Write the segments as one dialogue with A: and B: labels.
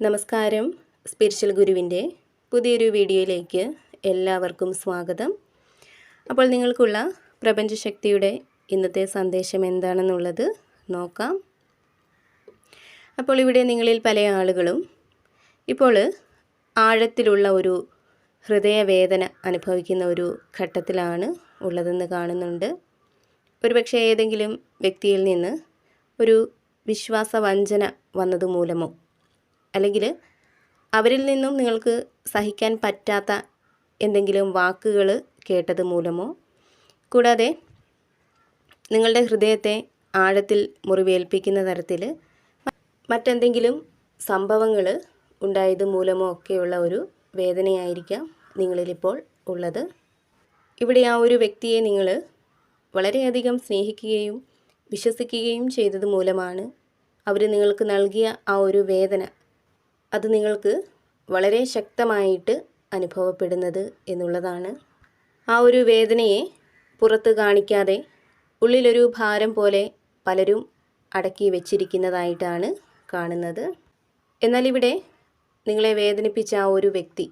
A: നമസ്കാരം. സ്പിരിച്വൽ ഗുരുവിന്റെ പുതിയൊരു വീഡിയോയിലേക്ക് എല്ലാവർക്കും സ്വാഗതം. അപ്പോൾ നിങ്ങൾക്കുള്ള പ്രപഞ്ചശക്തിയുടെ ഇന്നത്തെ സന്ദേശം എന്താണെന്നുള്ളത് നോക്കാം. അപ്പോൾ ഇവിടെ നിങ്ങളിൽ പല ആളുകളും ഇപ്പോൾ ആഴത്തിലുള്ള ഒരു ഹൃദയവേദന അനുഭവിക്കുന്ന ഒരു ഘട്ടത്തിലാണ് ഉള്ളതെന്ന് കാണുന്നുണ്ട്. ഒരുപക്ഷെ ഏതെങ്കിലും വ്യക്തിയിൽ നിന്ന് ഒരു വിശ്വാസവഞ്ചന വന്നത് മൂലമോ അല്ലെങ്കിൽ അവരിൽ നിന്നും നിങ്ങൾക്ക് സഹിക്കാൻ പറ്റാത്ത എന്തെങ്കിലും വാക്കുകൾ കേട്ടത് മൂലമോ? കൂടാതെ നിങ്ങളുടെ ഹൃദയത്തെ ആഴത്തിൽ മുറിവേൽപ്പിക്കുന്ന തരത്തിൽ മറ്റെന്തെങ്കിലും സംഭവങ്ങൾ ഉണ്ടായത് മൂലമോ ഒക്കെയുള്ള ഒരു വേദനയായിരിക്കാം നിങ്ങളിലിപ്പോൾ ഉള്ളത്. ഇവിടെ ആ ഒരു വ്യക്തിയെ നിങ്ങൾ വളരെയധികം സ്നേഹിക്കുകയും വിശ്വസിക്കുകയും ചെയ്തത് മൂലമാണ് അവർ നിങ്ങൾക്ക് നൽകിയ ആ ഒരു വേദന അത് നിങ്ങൾക്ക് വളരെ ശക്തമായിട്ട് അനുഭവപ്പെടുന്നത് എന്നുള്ളതാണ്. ആ ഒരു വേദനയെ പുറത്ത് കാണിക്കാതെ ഉള്ളിലൊരു ഭാരം പോലെ പലരും അടക്കി വെച്ചിരിക്കുന്നതായിട്ടാണ് കാണുന്നത്. എന്നാൽ ഇവിടെ നിങ്ങളെ വേദനിപ്പിച്ച ആ ഒരു വ്യക്തി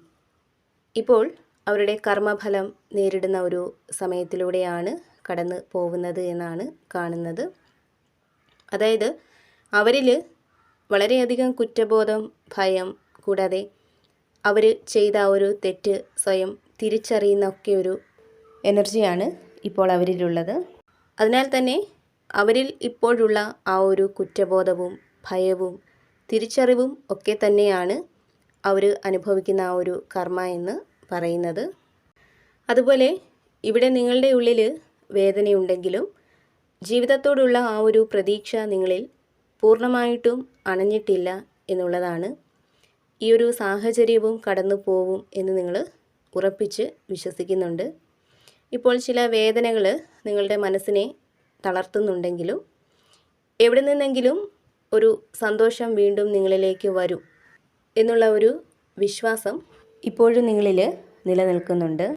A: ഇപ്പോൾ അവരുടെ കർമ്മഫലം നേരിടുന്ന ഒരു സമയത്തിലൂടെയാണ് കടന്നു പോകുന്നത് എന്നാണ് കാണുന്നത്. അതായത് അവരിൽ വളരെയധികം കുറ്റബോധം ഭയം കൂടാതെ അവർ ചെയ്ത ആ ഒരു തെറ്റ് സ്വയം തിരിച്ചറിയുന്ന ഒക്കെ ഒരു എനർജിയാണ് ഇപ്പോൾ അവരിലുള്ളത്. അതിനാൽ തന്നെ അവരിൽ ഇപ്പോഴുള്ള ആ ഒരു കുറ്റബോധവും ഭയവും തിരിച്ചറിവും ഒക്കെ തന്നെയാണ് അവർ അനുഭവിക്കുന്ന ആ ഒരു കർമ്മ എന്ന് പറയുന്നത്. അതുപോലെ ഇവിടെ നിങ്ങളുടെ ഉള്ളിൽ വേദനയുണ്ടെങ്കിലും ജീവിതത്തോടുള്ള ആ ഒരു പ്രതീക്ഷ നിങ്ങളിൽ പൂർണമായിട്ടും അണഞ്ഞിട്ടില്ല എന്നുള്ളതാണ് ഈ ഒരു സാഹചര്യവും കടന്നു പോവും എന്ന് നിങ്ങൾ ഉറപ്പിച്ച് വിശ്വസിക്കുന്നുണ്ട്. ഇപ്പോൾ ചില വേദനകൾ നിങ്ങളുടെ മനസ്സിനെ തളർത്തുന്നുണ്ടെങ്കിലും എവിടെ നിന്നെങ്കിലും ഒരു സന്തോഷം വീണ്ടും നിങ്ങളിലേക്ക് വരും എന്നുള്ള ഒരു വിശ്വാസം ഇപ്പോഴും നിങ്ങളിൽ നിലനിൽക്കുന്നുണ്ട്.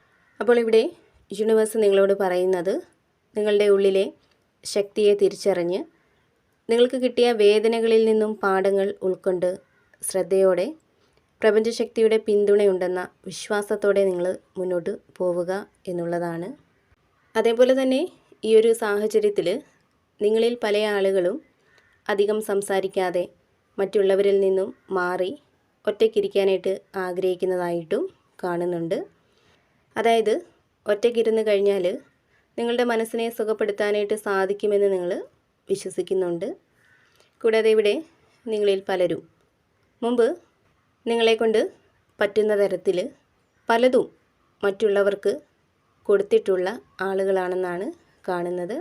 A: അപ്പോൾ ഇവിടെ യൂണിവേഴ്സ് നിങ്ങളോട് പറയുന്നത് നിങ്ങളുടെ ഉള്ളിലെ ശക്തിയെ തിരിച്ചറിഞ്ഞ് നിങ്ങൾക്ക് കിട്ടിയ വേദനകളിൽ നിന്നും പാഠങ്ങൾ ഉൾക്കൊണ്ട് ശ്രദ്ധയോടെ പ്രപഞ്ചശക്തിയുടെ പിന്തുണയുണ്ടെന്ന വിശ്വാസത്തോടെ നിങ്ങൾ മുന്നോട്ട് പോവുക എന്നുള്ളതാണ്. അതേപോലെ തന്നെ ഈ ഒരു സാഹചര്യത്തിൽ നിങ്ങളിൽ പല ആളുകളും അധികം സംസാരിക്കാതെ മറ്റുള്ളവരിൽ നിന്നും മാറി ഒറ്റയ്ക്കിരിക്കാനായിട്ട് ആഗ്രഹിക്കുന്നതായിട്ടും കാണുന്നുണ്ട്. അതായത് ഒറ്റയ്ക്കിരുന്ന് കഴിഞ്ഞാൽ നിങ്ങളുടെ മനസ്സിനെ സുഖപ്പെടുത്താനായിട്ട് സാധിക്കുമെന്ന് നിങ്ങൾ വിശ്വസിക്കുന്നുണ്ട്. കൂടാതെ ഇവിടെ നിങ്ങളിൽ പലരും മുമ്പ് നിങ്ങളെക്കൊണ്ട് പറ്റുന്ന തരത്തിൽ പലതും മറ്റുള്ളവർക്ക് കൊടുത്തിട്ടുള്ള ആളുകളാണെന്നാണ് കാണുന്നത്.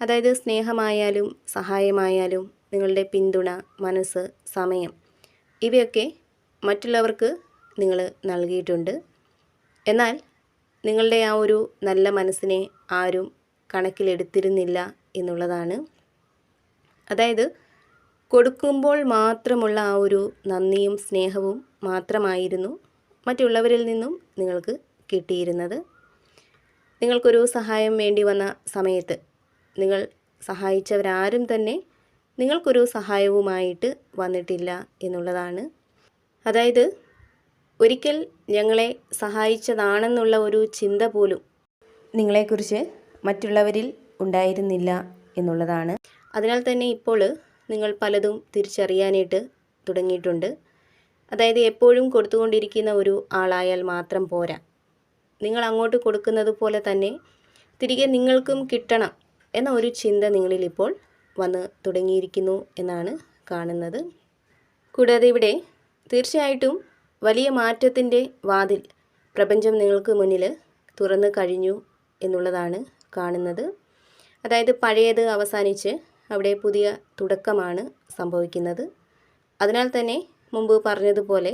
A: അതായത് സ്നേഹമായാലും സഹായമായാലും നിങ്ങളുടെ പിന്തുണ മനസ്സ് സമയം ഇവയൊക്കെ മറ്റുള്ളവർക്ക് നിങ്ങൾ നൽകിയിട്ടുണ്ട്. എന്നാൽ നിങ്ങളുടെ ആ ഒരു നല്ല മനസ്സിനെ ആരും കണക്കിലെടുത്തിരുന്നില്ല എന്നുള്ളതാണ്. അതായത് കൊടുക്കുമ്പോൾ മാത്രമുള്ള ആ ഒരു നന്ദിയും സ്നേഹവും മാത്രമായിരുന്നു മറ്റുള്ളവരിൽ നിന്നും നിങ്ങൾക്ക് കിട്ടിയിരുന്നത്. നിങ്ങൾക്കൊരു സഹായം വേണ്ടി വന്ന സമയത്ത് നിങ്ങൾ സഹായിച്ചവരാരും തന്നെ നിങ്ങൾക്കൊരു സഹായവുമായിട്ട് വന്നിട്ടില്ല എന്നുള്ളതാണ്. അതായത് ഒരിക്കൽ ഞങ്ങളെ സഹായിച്ചതാണെന്നുള്ള ഒരു ചിന്ത പോലും നിങ്ങളെക്കുറിച്ച് മറ്റുള്ളവരിൽ ഉണ്ടായിരുന്നില്ല എന്നുള്ളതാണ്. അതിനാൽ തന്നെ ഇപ്പോൾ നിങ്ങൾ പലതും തിരിച്ചറിയാനായിട്ട് തുടങ്ങിയിട്ടുണ്ട്. അതായത് എപ്പോഴും കൊടുത്തുകൊണ്ടിരിക്കുന്ന ഒരു ആളായാൽ മാത്രം പോരാ. നിങ്ങൾ അങ്ങോട്ട് കൊടുക്കുന്നത് പോലെ തന്നെ തിരികെ നിങ്ങൾക്കും കിട്ടണം എന്ന ഒരു ചിന്ത നിങ്ങളിൽ ഇപ്പോൾ വന്ന് തുടങ്ങിയിരിക്കുന്നു എന്നാണ് കാണുന്നത്. കൂടാതെ ഇവിടെ തീർച്ചയായിട്ടും വലിയ മാറ്റത്തിന്റെ വാതിൽ പ്രപഞ്ചം നിങ്ങൾക്ക് മുന്നിൽ തുറന്നു കഴിഞ്ഞു എന്നുള്ളതാണ് കാണുന്നത്. അതായത് പഴയത് അവസാനിച്ച് അവിടെ പുതിയ തുടക്കമാണ് സംഭവിക്കുന്നത്. അതിനാൽ തന്നെ മുമ്പ് പറഞ്ഞതുപോലെ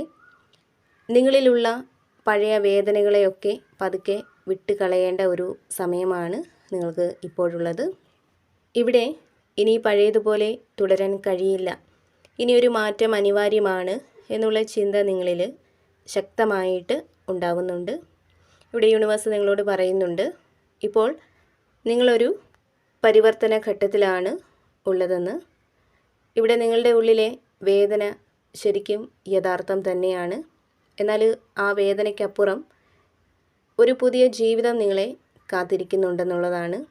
A: നിങ്ങളിലുള്ള പഴയ വേദനകളെയൊക്കെ പതുക്കെ വിട്ടുകളയേണ്ട ഒരു സമയമാണ് നിങ്ങൾക്ക് ഇപ്പോഴുള്ളത്. ഇവിടെ ഇനി പഴയതുപോലെ തുടരാൻ കഴിയില്ല. ഇനി ഒരു മാറ്റം അനിവാര്യമാണ് എന്നുള്ള ചിന്ത നിങ്ങളിൽ ശക്തമായിട്ട് ഉണ്ടാകുന്നുണ്ട് ഇവിടെ യൂണിവേഴ്സ് നിങ്ങളോട് പറയുന്നുണ്ട് ഇപ്പോൾ നിങ്ങളൊരു പരിവർത്തന ഘട്ടത്തിലാണ് ഉള്ളതെന്ന്. ഇവിടെ നിങ്ങളുടെ ഉള്ളിലെ വേദന ശരിക്കും യഥാർത്ഥം തന്നെയാണ്. എന്നാൽ ആ വേദനയ്ക്കപ്പുറം ഒരു പുതിയ ജീവിതം നിങ്ങളെ കാത്തിരിക്കുന്നുണ്ടെന്നുള്ളതാണ്.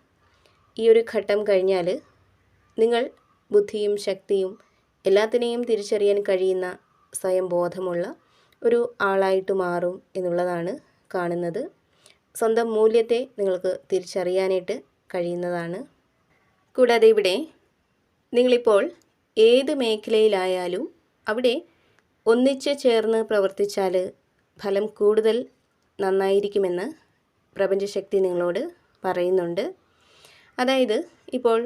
A: ഈ ഒരു ഘട്ടം കഴിഞ്ഞാൽ നിങ്ങൾ ബുദ്ധിയും ശക്തിയും എല്ലാത്തിനെയും തിരിച്ചറിയാൻ കഴിയുന്ന സ്വയം ബോധമുള്ള ഒരു ആളായിട്ട് മാറും എന്നുള്ളതാണ് കാണുന്നത്. സ്വന്തം മൂല്യത്തെ നിങ്ങൾക്ക് തിരിച്ചറിയാനായിട്ട് കഴിയുന്നതാണ്. കൂടാതെ ഇവിടെ നിങ്ങളിപ്പോൾ ഏത് മേഖലയിലായാലും അവിടെ ഒന്നിച്ച് ചേർന്ന് പ്രവർത്തിച്ചാൽ ഫലം കൂടുതൽ നന്നായിരിക്കുമെന്ന് പ്രപഞ്ചശക്തി നിങ്ങളോട് പറയുന്നുണ്ട്. അതായത് ഇപ്പോൾ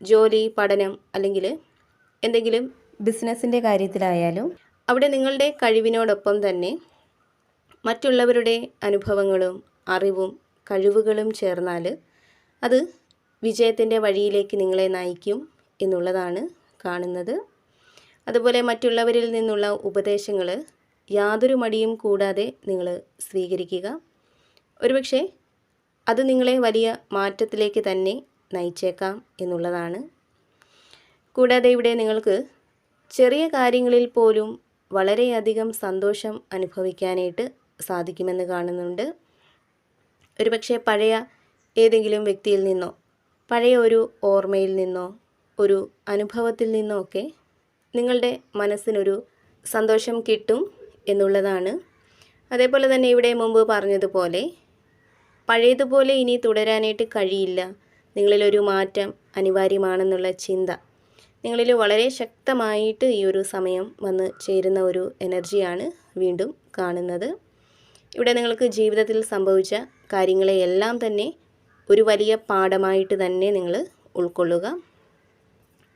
A: ജോലി പഠനം അല്ലെങ്കിൽ എന്തെങ്കിലും ബിസിനസ്സിന്റെ കാര്യത്തിലായാലും അവിടെ നിങ്ങളുടെ കഴിവിനോടൊപ്പം തന്നെ മറ്റുള്ളവരുടെ അനുഭവങ്ങളും അറിവും കഴിവുകളും ചേർന്നാൽ അത് വിജയത്തിന്റെ വഴിയിലേക്ക് നിങ്ങളെ നയിക്കും എന്നുള്ളതാണ് കാണുന്നത്. അതുപോലെ മറ്റുള്ളവരിൽ നിന്നുള്ള ഉപദേശങ്ങൾ യാതൊരു മടിയും കൂടാതെ നിങ്ങൾ സ്വീകരിക്കുക. ഒരുപക്ഷെ അത് നിങ്ങളെ വലിയ മാറ്റത്തിലേക്ക് തന്നെ നയിച്ചേക്കാം എന്നുള്ളതാണ്. കൂടാതെ ഇവിടെ നിങ്ങൾക്ക് ചെറിയ കാര്യങ്ങളിൽ പോലും വളരെയധികം സന്തോഷം അനുഭവിക്കാനായിട്ട് സാധിക്കുമെന്ന് കാണുന്നുണ്ട്. ഒരുപക്ഷെ പഴയ ഏതെങ്കിലും വ്യക്തിയിൽ നിന്നോ പഴയ ഒരു ഓർമ്മയിൽ നിന്നോ ഒരു അനുഭവത്തിൽ നിന്നോ ഒക്കെ നിങ്ങളുടെ മനസ്സിനൊരു സന്തോഷം കിട്ടും എന്നുള്ളതാണ്. അതേപോലെ തന്നെ ഇവിടെ മുമ്പ് പറഞ്ഞതുപോലെ പഴയതുപോലെ ഇനി തുടരാനായിട്ട് കഴിയില്ല. നിങ്ങളിലൊരു മാറ്റം അനിവാര്യമാണെന്നുള്ള ചിന്ത. നിങ്ങളിൽ വളരെ ശക്തമായിട്ട് ഈ ഒരു സമയം വന്ന് ചേരുന്ന ഒരു എനർജിയാണ് വീണ്ടും കാണുന്നത്. ഇവിടെ നിങ്ങൾക്ക് ജീവിതത്തിൽ സംഭവിച്ച കാര്യങ്ങളെയെല്ലാം തന്നെ ഒരു വലിയ പാഠമായിട്ട് തന്നെ നിങ്ങൾ ഉൾക്കൊള്ളുക.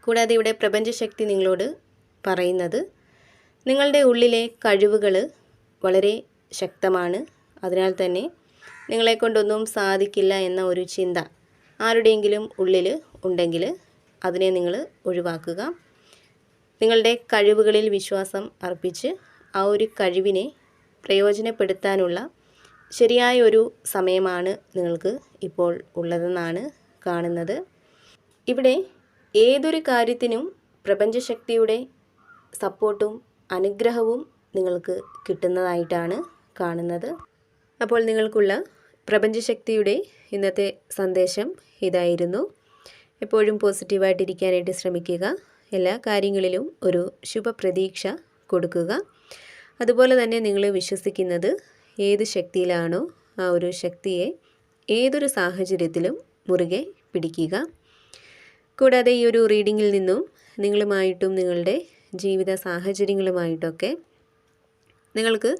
A: കൂടാതെ ഇവിടെ പ്രപഞ്ചശക്തി നിങ്ങളോട് പറയുന്നത് നിങ്ങളുടെ ഉള്ളിലെ കഴിവുകൾ വളരെ ശക്തമാണ്. അതിനാൽ തന്നെ നിങ്ങളെ കൊണ്ടൊന്നും സാധിക്കില്ല എന്ന ഒരു ചിന്ത ആരുടെയെങ്കിലും ഉള്ളിൽ ഉണ്ടെങ്കിൽ അതിനെ നിങ്ങൾ ഒഴിവാക്കുക. നിങ്ങളുടെ കഴിവുകളിൽ വിശ്വാസം അർപ്പിച്ച് ആ ഒരു കഴിവിനെ പ്രയോജനപ്പെടുത്താനുള്ള ശരിയായ ഒരു സമയമാണ് നിങ്ങൾക്ക് ഇപ്പോൾ ഉള്ളതെന്നാണ് കാണുന്നത്. ഇവിടെ ഏതൊരു കാര്യത്തിനും പ്രപഞ്ചശക്തിയുടെ സപ്പോർട്ടും അനുഗ്രഹവും നിങ്ങൾക്ക് കിട്ടുന്നതായിട്ടാണ് കാണുന്നത്. അപ്പോൾ നിങ്ങൾക്കുള്ള പ്രപഞ്ചശക്തിയുടെ ഇന്നത്തെ സന്ദേശം ഇതായിരുന്നു. എപ്പോഴും പോസിറ്റീവായിട്ടിരിക്കാനായിട്ട് ശ്രമിക്കുക. എല്ലാ കാര്യങ്ങളിലും ഒരു ശുഭപ്രതീക്ഷ കൊടുക്കുക. അതുപോലെ തന്നെ നിങ്ങൾ വിശ്വസിക്കുന്നത് ഏത് ശക്തിയിലാണോ ആ ഒരു ശക്തിയെ ഏതൊരു സാഹചര്യത്തിലും മുറുകെ പിടിക്കുക. കൂടാതെ ഈ ഒരു റീഡിങ്ങിൽ നിന്നും നിങ്ങളുമായിട്ടും നിങ്ങളുടെ ജീവിത സാഹചര്യങ്ങളുമായിട്ടൊക്കെ നിങ്ങൾക്ക്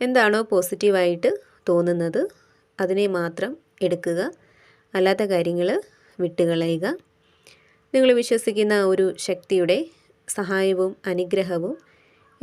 A: എന്താണോ പോസിറ്റീവായിട്ട് തോന്നുന്നത് അതിനെ മാത്രം എടുക്കുക. അല്ലാത്ത കാര്യങ്ങൾ വിട്ടുകളയുക. നിങ്ങൾ വിശ്വസിക്കുന്ന ഒരു ശക്തിയുടെ സഹായവും അനുഗ്രഹവും